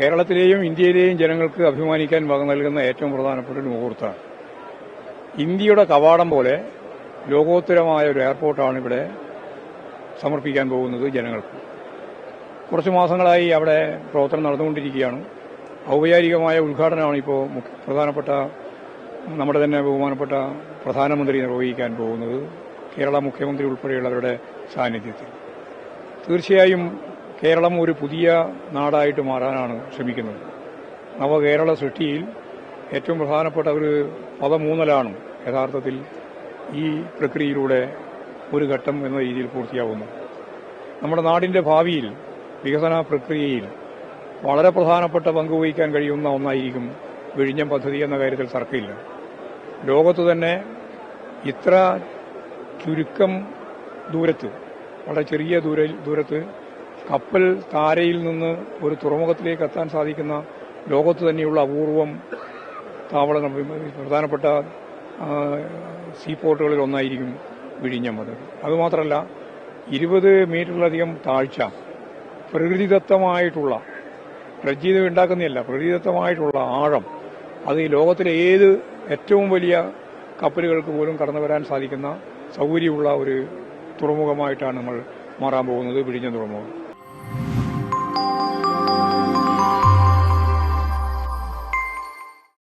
കേരളത്തിലെയും ഇന്ത്യയിലെയും ജനങ്ങൾക്ക് അഭിമാനിക്കാൻ വക നൽകുന്ന ഏറ്റവും പ്രധാനപ്പെട്ട ഒരു മുഹൂർത്തമാണ്. ഇന്ത്യയുടെ കവാടം പോലെ ലോകോത്തരമായ ഒരു എയർപോർട്ടാണ് ഇവിടെ സമർപ്പിക്കാൻ പോകുന്നത് ജനങ്ങൾക്ക്. കുറച്ച് മാസങ്ങളായി അവിടെ പ്രവർത്തനം നടന്നുകൊണ്ടിരിക്കുകയാണ്. ഔപചാരികമായ ഉദ്ഘാടനമാണ് ഇപ്പോൾ പ്രധാനപ്പെട്ട നമ്മുടെ തന്നെ ബഹുമാനപ്പെട്ട പ്രധാനമന്ത്രി നിർവഹിക്കാൻ പോകുന്നത് കേരള മുഖ്യമന്ത്രി ഉൾപ്പെടെയുള്ളവരുടെ സാന്നിധ്യത്തിൽ. തീർച്ചയായും കേരളം ഒരു പുതിയ നാടായിട്ട് മാറാനാണ് ശ്രമിക്കുന്നത്. നവകേരള സൃഷ്ടിയിൽ ഏറ്റവും പ്രധാനപ്പെട്ട ഒരു പദമൂന്നലാണ് യഥാർത്ഥത്തിൽ ഈ പ്രക്രിയയിലൂടെ ഒരു ഘട്ടം എന്ന രീതിയിൽ പൂർത്തിയാവുന്നു നമ്മുടെ നാടിന്റെ ഭാവിയിൽ വികസന പ്രക്രിയയിൽ വളരെ പ്രധാനപ്പെട്ട പങ്ക് വഹിക്കാൻ കഴിയുന്ന ഒന്നായിരിക്കും വിഴിഞ്ഞം പദ്ധതി എന്ന കാര്യത്തിൽ തർക്കമില്ല. ലോകത്ത് തന്നെ ഇത്ര ചുരുക്കം ദൂരത്ത് വളരെ ചെറിയ ദൂര ദൂരത്ത് കപ്പൽ താരയിൽ നിന്ന് ഒരു തുറമുഖത്തിലേക്ക് എത്താൻ സാധിക്കുന്ന ലോകത്ത് തന്നെയുള്ള അപൂർവം താവളങ്ങൾ പ്രധാനപ്പെട്ട ആ, സീ പോർട്ടുകളിൽ ഒന്നായിരിക്കും വിഴിഞ്ഞം അത് അതുമാത്രമല്ല ഇരുപത് മീറ്ററിലധികം താഴ്ച പ്രകൃതിദത്തമായിട്ടുള്ള പ്രജീത ഉണ്ടാക്കുന്നതല്ല പ്രകൃതിദത്തമായിട്ടുള്ള ആഴം അത് ഈ ലോകത്തിലെ ഏത് ഏറ്റവും വലിയ കപ്പലുകൾക്ക് പോലും കടന്നു വരാൻ സാധിക്കുന്ന സൗകര്യമുള്ള ഒരു തുറമുഖമായിട്ടാണ് നമ്മൾ മാറാൻ പോകുന്നത് വിഴിഞ്ഞം തുറമുഖം.